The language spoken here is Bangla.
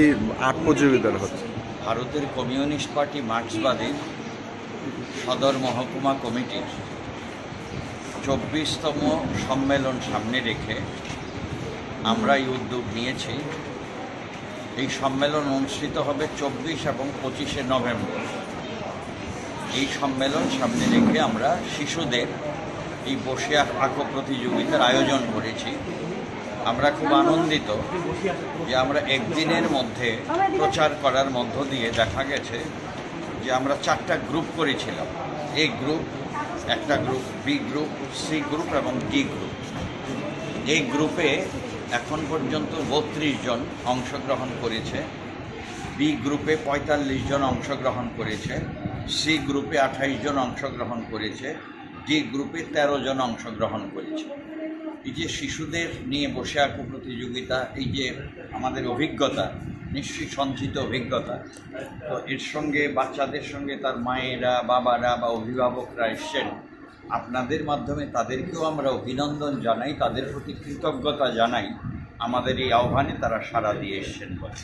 এই হচ্ছে? ভারতের কমিউনিস্ট পার্টি মার্ক্সবাদী সদর মহকুমা কমিটির চব্বিশতম সম্মেলন সামনে রেখে আমরা এই উদ্যোগ নিয়েছি। এই সম্মেলন অনুষ্ঠিত হবে চব্বিশ এবং পঁচিশে নভেম্বর। এই সম্মেলন সামনে রেখে আমরা শিশুদের এই বসে আঁকো প্রতিযোগিতার আয়োজন করেছি। আমরা খুব আনন্দিত যে আমরা একদিনের মধ্যে প্রচার করার মধ্য দিয়ে দেখা গেছে যে আমরা চারটা গ্রুপ করেছিলাম। এ গ্রুপ, একটা group, B group, C group এবং ডি গ্রুপ। এই গ্রুপে এখন পর্যন্ত বত্রিশ জন অংশগ্রহণ করেছে। বি গ্রুপে পঁয়তাল্লিশ জন অংশগ্রহণ করেছে। সি গ্রুপে আঠাইশ জন অংশগ্রহণ করেছে। ডি গ্রুপে ১৩ জন অংশগ্রহণ করেছে। এই যে শিশুদের নিয়ে বসে আঁকো প্রতিযোগিতা, এই যে আমাদের অভিজ্ঞতা, নিশ্চয়ই সঞ্চিত অভিজ্ঞতা, তো এর সঙ্গে বাচ্চাদের সঙ্গে তার মায়েরা, বাবারা বা অভিভাবকরা এসছেন, আপনাদের মাধ্যমে তাদেরকেও আমরা অভিনন্দন জানাই, তাদের প্রতি কৃতজ্ঞতা জানাই, আমাদের এই আহ্বানে তারা সাড়া দিয়ে এসছেন বলে।